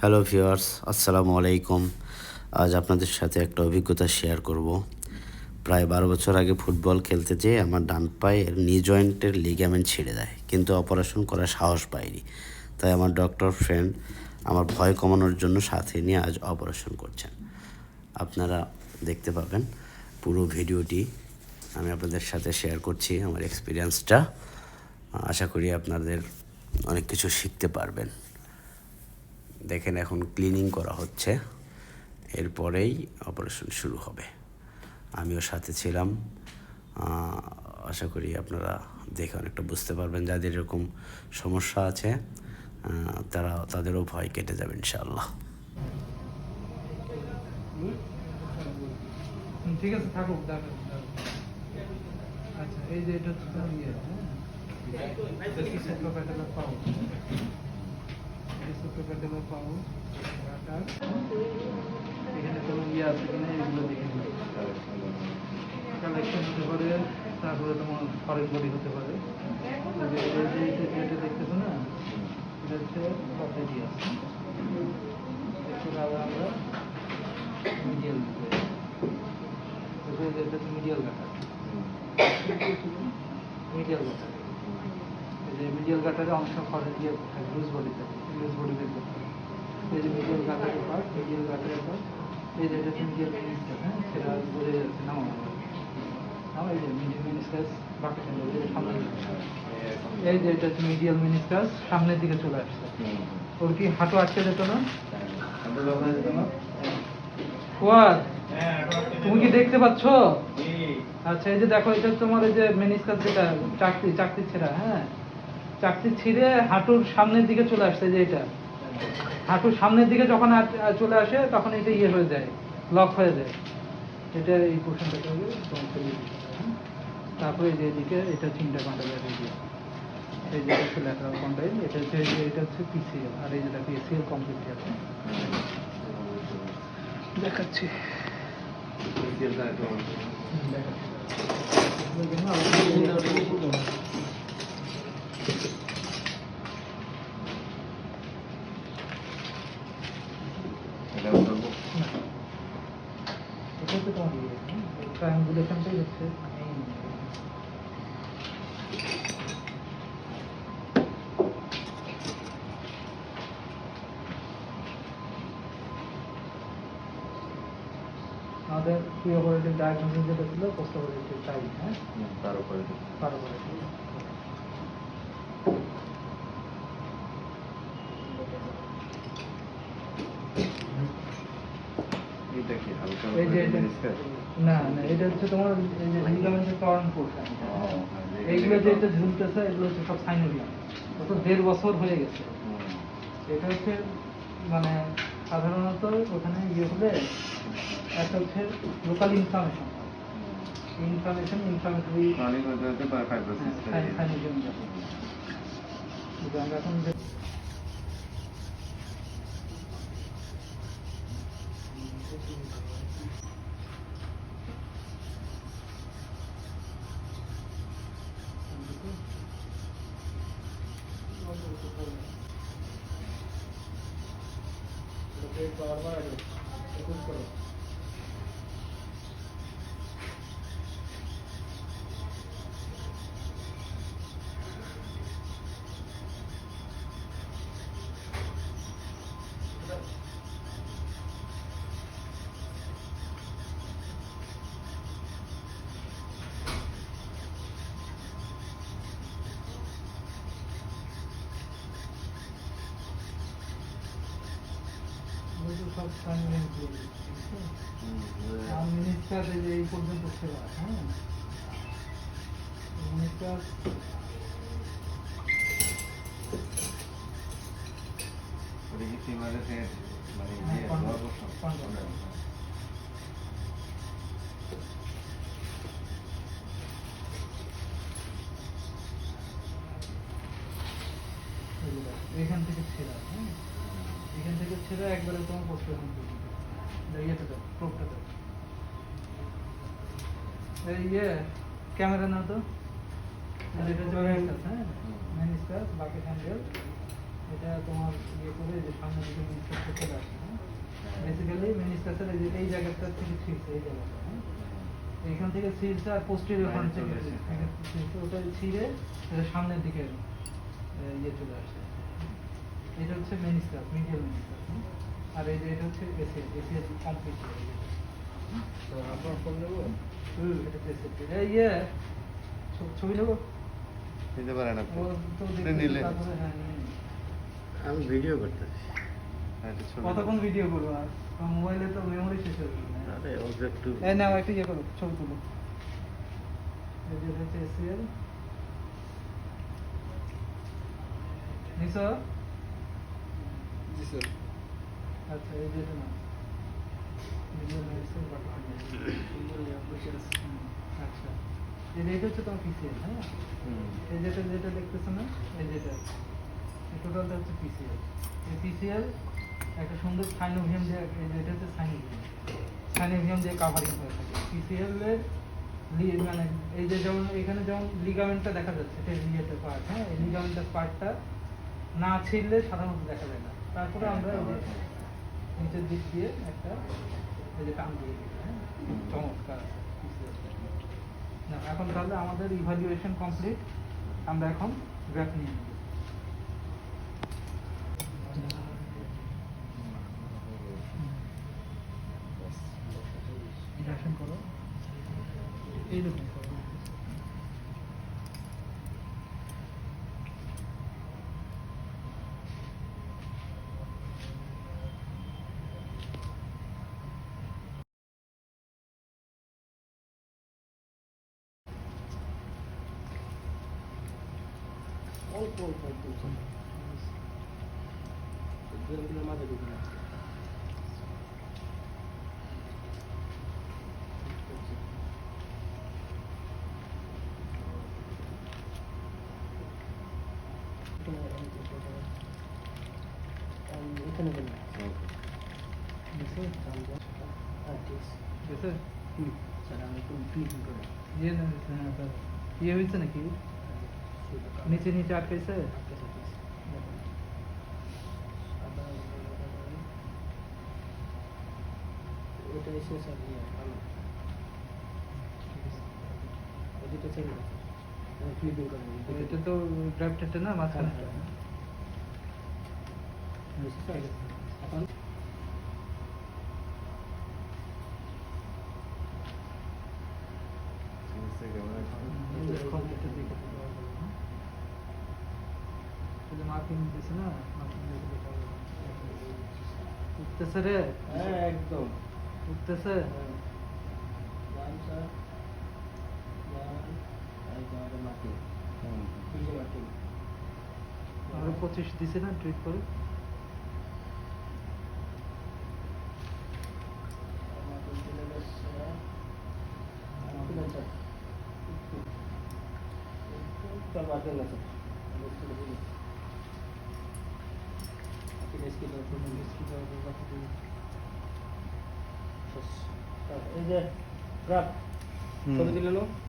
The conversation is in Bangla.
হ্যালো ভিউয়ার্স আসসালামু আলাইকুম আজ আপনাদের সাথে একটা অভিজ্ঞতা শেয়ার করব। প্রায় বারো বছর আগে ফুটবল খেলতে যেয়ে আমার ডান পায়ের নি জয়েন্টের লিগামেন্ট ছিঁড়ে দেয় কিন্তু অপারেশন করার সাহস পাইনি। তাই আমার ডক্টর ফ্রেন্ড আমার ভয় কমানোর জন্য সাথে নিয়ে আজ অপারেশন করছেন। আপনারা দেখতে পাবেন পুরো ভিডিওটি আমি আপনাদের সাথে শেয়ার করছি, আমার এক্সপিরিয়েন্সটা আশা করি আপনাদের অনেক কিছু শিখতে পারবেন। দেখেন এখন ক্লিনিং করা হচ্ছে। এরপরেই অপারেশন শুরু হবে। আমিও সাথে ছিলাম। আশা করি আপনারা দেখে অনেকটা বুঝতে পারবেন যাদের এরকম সমস্যা আছে তারা তাদেরও ভয় কেটে যাবে ইনশাআল্লাহ। ঠিক আছে থাকুক আচ্ছা এই যে এটা কোনো ইয়ে আছে কিনা এগুলো দেখে কালেকশন হতে পারে তারপরে তোমার ফরেন বডি হতে পারে এটা- দেখতেছো না এটা হচ্ছে দিয়ে আছে আবার আমরা মিডিয়াল এটা মিডিয়াল গাটার মিডিয়াল যে মিডিয়াল গাটারে অংশ করে দিয়ে থাকে লুজ বডিতে লুজ বডি বের করতে হবে। এই যে মিডিয়াল গাটারের পার্ট মিডিয়াল গাটারের পার্ট এই যে এটা মিডিয়াল মিনিস্টার হ্যাঁ সেটা বোঝা যাচ্ছে নাও নাও এই যে মিডিয়াল সামনে এই যে এটা মিডিয়াল সামনের দিকে চলে আসছে। ওর কি হাঁটু আটকে যেত না? ফুয়াদ তুমি কি দেখতে পাচ্ছ? আচ্ছা এই যে দেখো এটা তোমার এই যে মেনিসকাস যেটা চাকতি চাকতি ছেঁড়া হ্যাঁ? চাকতি ছিঁড়ে হাঁটুর সামনের দিকে চলে আসছে যে এটা। হাঁটুর সামনের দিকে যখন চলে আসে তখন এটা ইয়ে হয়ে যায় লক হয়ে যায়। এটা এই হ্যাঁ? তারপরে যে এদিকে এটা চিন্তা কন্ডাইল এই যে এই যে হচ্ছে ল্যাটারাল কন্ডাইল এটা হচ্ছে এটা হচ্ছে পিসিএল আর এই যে দেখো এসিএল কমপ্লিট আছে। দেখাচ্ছি। দেখাচ্ছি ওই জন্য আবার- না। এটা হচ্ছে তোমার ইয়ে, হুম, এই triangulationটাই হচ্ছে main। আমাদের প্রি অপারেটিভ ডায়াগনোসিস যেটা ছিল পোস্ট অপারেটিভ টাইম হ্যাঁ তার অপারেটিভ তার উপরে এটা কি হালকা এই যে এটা ডিসকাস না না এটা হচ্ছে তোমার এই যে লিগামেন্টের টর্ন পোর্শন এইগুলো যে ঝুলতেছে এগুলো হচ্ছে সব সাইনোভিয়াম তো দেড় বছর হয়ে গেছে। এটা হচ্ছে মানে সাধারণত ওখানে ইয়ে হলে একটা হচ্ছে লোকাল ইনফ্লামেশন ইনফ্লামেশন ইনফ্লামেটরি এখন যে ওইগুলো সব সাইনোভিয়াম আর মিনিস্টার এই যে এই পর্যন্ত সেবা হ্যাঁ সে মানে হ্যাঁ, ইয়ে কন্ডম, বড় পোর্শন? কন্ডম। কন্ডম। এগুলো, এখান থেকে ছেঁড়া হ্যাঁ এখান ছেড়ে একবারে তোমার পোস্ট এখন ইয়েতে দাও প্রোপটা দাও এই ইয়ে ক্যামেরা নাও তো। বাকি হ্যান্ডেল এটা তোমার ইয়ে করে যে সামনের দিকে আসে হ্যাঁ? বেসিক্যালি মেনিসকাসের এই এই জায়গাটা থেকে ছিঁড়ছে এই জায়গাটা হ্যাঁ? এইখান থেকে ছিঁড়ছে আর থেকে। ছিঁড়ছে ওটা ছিঁড়ে এটা সামনের দিকে ইয়ে চলে আসে। এটা হচ্ছে মেনিসকাস মিডিয়াল মেনিসকাস আর এই যে এটা হচ্ছে এসিএল এসিএল কমপ্লিট তো আপনার ফোন নেব এটা এসিএল এই ইয়ে ছবি নেব? নিতে পারেন আপনি। নিলে তারপরে হ্যাঁ আমি ভিডিও করতেছি। হ্যাঁ, কতক্ষণ ভিডিও করব? আর মোবাইলে তো মেমোরি শেষ হয়ে যাবে আরে অল্প একটু এই নাও একটা ইয়ে করো ছবি তুলো। এই যে এটা হচ্ছে এসিএল নিছো? জি স্যার। আচ্ছা এই যে না আচ্ছা। এটা হচ্ছে তোমার পিসিএল হ্যাঁ? এই যেটা যেটা দেখতেছো না এই যেটা। এই টোটালটা হচ্ছে পিসিএল এই পিসিএল একটা সুন্দর সাইনোভিয়াম দিয়ে এই যে এটা হচ্ছে সাইনোভিয়াম। সাইনোভিয়াম দিয়ে কাভারিং হয়ে থাকে। পিসিএল এর লি- মানে এই যে যেমন এখানে যেমন লিগামেন্টটা দেখা যাচ্ছে এটা পার্ট হ্যাঁ? এই লিগামেন্টের পার্টটা না ছিঁড়লে সাধারণত দেখা যায় না। তারপরে আমরা এই যে নিচের দিক দিয়ে একটা এই যে টান দিয়ে হ্যাঁ? চমৎকার। না, এখন তাহলে আমাদের ইভালুয়েশন কমপ্লিট আমরা এখন গ্রাফ নিয়ে করো। এইরকম। করো অল্প অল্প একদম ছোট গ্রামগুলোর মাঝে ঢুকে না এখানে কেন বুঝছ? হ্যাঁ ঠিক আছে নিচে নিচে আটকাইছে এটা ওদিকে ফ্লিপিং করে তো এটা তো ড্রাফটেডটা না মাঝখানে। এখন দিকে মার্কিং দিছে না? মার্কিং দেখে দেখা হবে। উঠতেছে রে। হ্যাঁ একদম। উঠতেছে আমরা পঁচিশ দিছে না ট্রিট করে? আমাদের সিলেবাস আমাদের স্যার চল মার্কিং না স্যার আপনি স্কিল এই যে গ্রাফ ছবি দিলেন